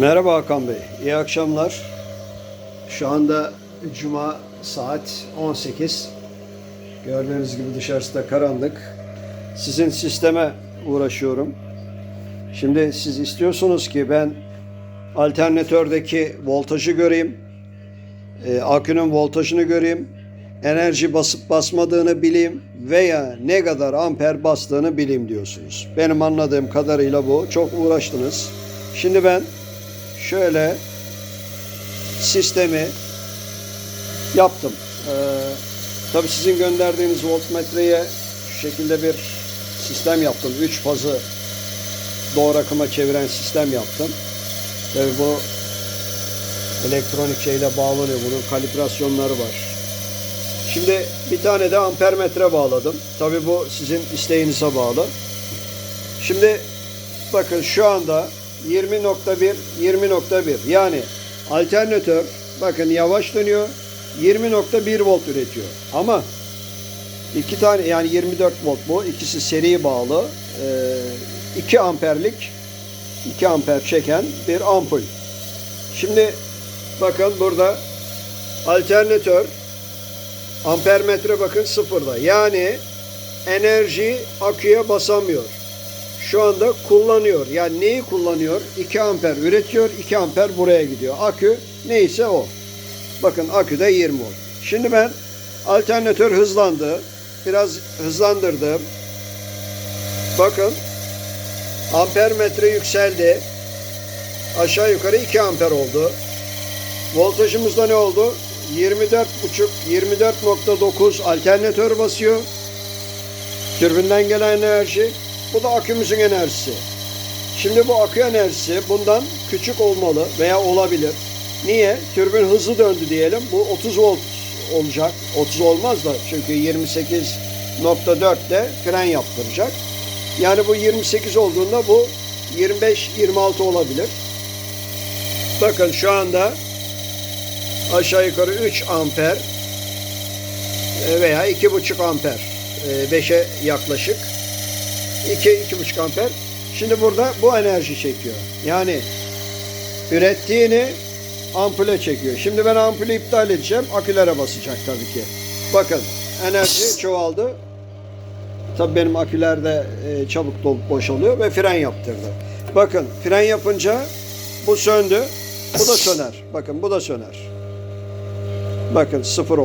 Merhaba Hakan Bey, iyi akşamlar. Şu anda Cuma saat 18. Gördüğünüz gibi dışarısı da karanlık. Sizin sisteme uğraşıyorum. Şimdi siz istiyorsunuz ki ben alternatördeki voltajı göreyim. e, akünün voltajını göreyim. Enerji basıp basmadığını bileyim veya ne kadar amper bastığını bileyim diyorsunuz. Benim anladığım kadarıyla bu. Çok uğraştınız. Şimdi ben şöyle sistemi yaptım. Ee, tabii sizin gönderdiğiniz voltmetreye şu şekilde bir sistem yaptım. Üç fazı doğru akıma çeviren sistem yaptım. Tabii bu elektronik şeyle bağlanıyor. Bunun kalibrasyonları var. Şimdi bir tane de ampermetre bağladım. Tabii bu sizin isteğinize bağlı. Şimdi bakın şu anda 20.1 20.1 yani alternatör bakın yavaş dönüyor 20.1 volt üretiyor. Ama iki tane yani 24 volt bu ikisi seri bağlı Ee, 2 amperlik 2 amper çeken bir ampul. Şimdi bakın burada alternatör ampermetre bakın sıfırda. Yani enerji aküye basamıyor şu anda kullanıyor. Yani neyi kullanıyor? 2 amper üretiyor, 2 amper buraya gidiyor. Akü neyse o. Bakın akü de 20 volt. Şimdi ben alternatör hızlandı. Biraz hızlandırdım. Bakın ampermetre yükseldi. Aşağı yukarı 2 amper oldu. Voltajımızda ne oldu? 24.5 24.9 alternatör basıyor. Türbinden gelen enerji. Bu da akümüzün enerjisi. Şimdi bu akü enerjisi bundan küçük olmalı veya olabilir. Niye? Türbin hızlı döndü diyelim. Bu 30 volt olacak. 30 olmaz da çünkü 28.4'te fren yaptıracak. Yani bu 28 olduğunda bu 25-26 olabilir. Bakın şu anda aşağı yukarı 3 amper e, veya 2,5 amper 5'e yaklaşık 2-2,5 amper. Şimdi burada bu enerji çekiyor. Yani ürettiğini ampule çekiyor. Şimdi ben ampulü iptal edeceğim. Akülere basacak tabii ki. Bakın enerji çoğaldı. Tabii benim akülerde e, çabuk dolup boşalıyor ve fren yaptırdı. Bakın fren yapınca bu söndü. Bu da söner. Bakın bu da söner. Bakın sıfır